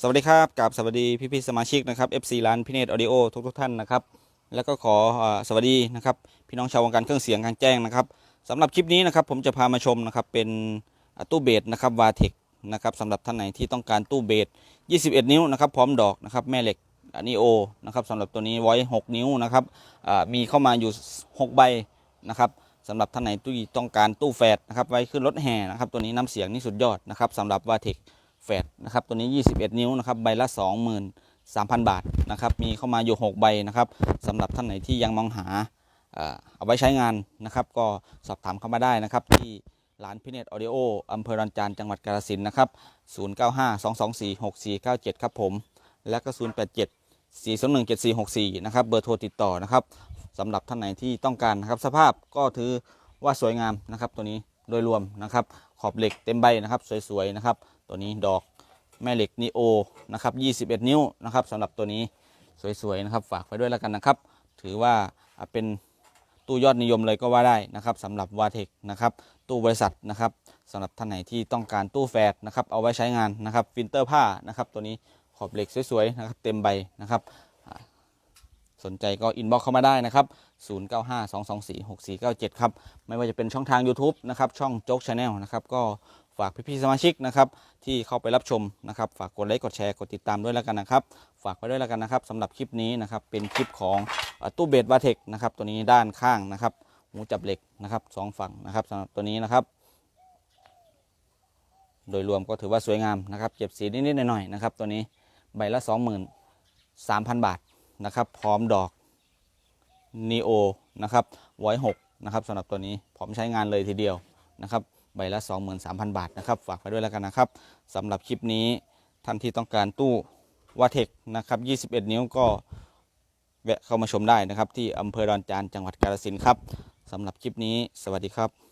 สวัสดีครับกับสวัสดีพี่พี่ๆสมาชิกนะครับ FC ร้านพิเนตออดิโอทุกทุกๆท่านนะครับ แล้วก็ขอสวัสดีนะครับพี่น้องชาววงการเครื่องเสียงกลางแจ้งนะครับสำหรับคลิปนี้นะครับผมจะพามาชมนะครับเป็นตู้เบสนะครับวาเทคนะครับสำหรับท่านไหนที่ต้องการตู้เบส 21 นิ้วนะครับพร้อมดอกนะครับแม่เหล็กนีโอนะครับสำหรับตัวนี้ไว้ 6 นิ้วนะครับมีเข้ามาอยู่ 6 ใบนะครับสำหรับท่านไหนที่ต้องการตู้แฟดนะครับไว้ขึ้นรถแห่นะครับตัวนี้น้ำเสียงนี่สุดยอดนะครับสำหรับวาเทค แฟดนะครับตัวนี้ 21 นิ้วนะครับใบละ 23,000 บาทนะครับมีเข้ามาอยู่ 6 ใบนะครับสำหรับท่านไหนที่ยังมองหาเอาไว้ใช้งานนะครับ ก็สอบถามเข้ามาได้นะครับที่ร้านพิเนตออดิโออำเภอรันจานจังหวัดกาฬสินนะครับ 0952246497 ครับผม และก็ 087 421 7464 นะครับ เบอร์โทรติดต่อนะครับสำหรับท่านไหนที่ต้องการนะครับ สภาพก็ถือว่าสวยงามนะครับตัวนี้ โดยรวมนะครับ ขอบเหล็กเต็มใบนะครับ สวยๆนะครับ ตัวนี้ดอกแม่เหล็กนีโอนะครับ21 นิ้วนะครับสำหรับตัวนี้สวยๆนะครับ ฝากไว้ด้วยแล้วกันนะครับ ถือว่าเป็นตู้ยอดนิยมเลยก็ว่าได้นะครับสำหรับวาเทคนะครับตู้บริษัทนะครับสำหรับท่านไหนที่ต้องการตู้แฟดนะครับเอาไว้ใช้งานนะครับฟิลเตอร์ผ้านะครับตัวนี้ขอบเหล็กสวยๆนะครับเต็มใบนะครับ สนใจก็อินบ็อกเข้ามาได้นะครับ 0952246497 ครับ ไม่ว่าจะเป็นช่องทาง YouTube นะครับ ช่องโจ๊กชาแนลนะครับ ก็ฝากพี่ๆสมาชิกนะครับที่เข้าไปรับชมนะครับ ฝากกดไลค์กดแชร์กดติดตามด้วยแล้วกันนะครับ ฝากไว้ด้วยแล้วกันนะครับสำหรับคลิปนี้นะครับเป็นคลิปของตู้เบสวาเทคนะครับตัวนี้ด้านข้างนะครับหูจับเหล็กนะครับสองฝั่งนะครับสำหรับตัวนี้นะครับ โดยรวมก็ถือว่าสวยงามนะครับเก็บสีนิดๆหน่อยๆนะครับตัวนี้ใบละ 23,000 บาท นะครับพร้อมดอกนีโอนะครับไว้หกนะครับสำหรับตัวนี้พร้อมใช้งานเลยทีเดียวนะครับใบละ 23,000 บาทนะครับฝากไปด้วยแล้วกันนะครับสำหรับคลิปนี้ท่านที่ต้องการตู้วาเทคนะครับ 21 นิ้วก็แวะเข้ามาชมได้นะครับ ที่อำเภอดอนจานจังหวัดกาฬสินธุ์ครับสำหรับคลิปนี้ สวัสดีครับ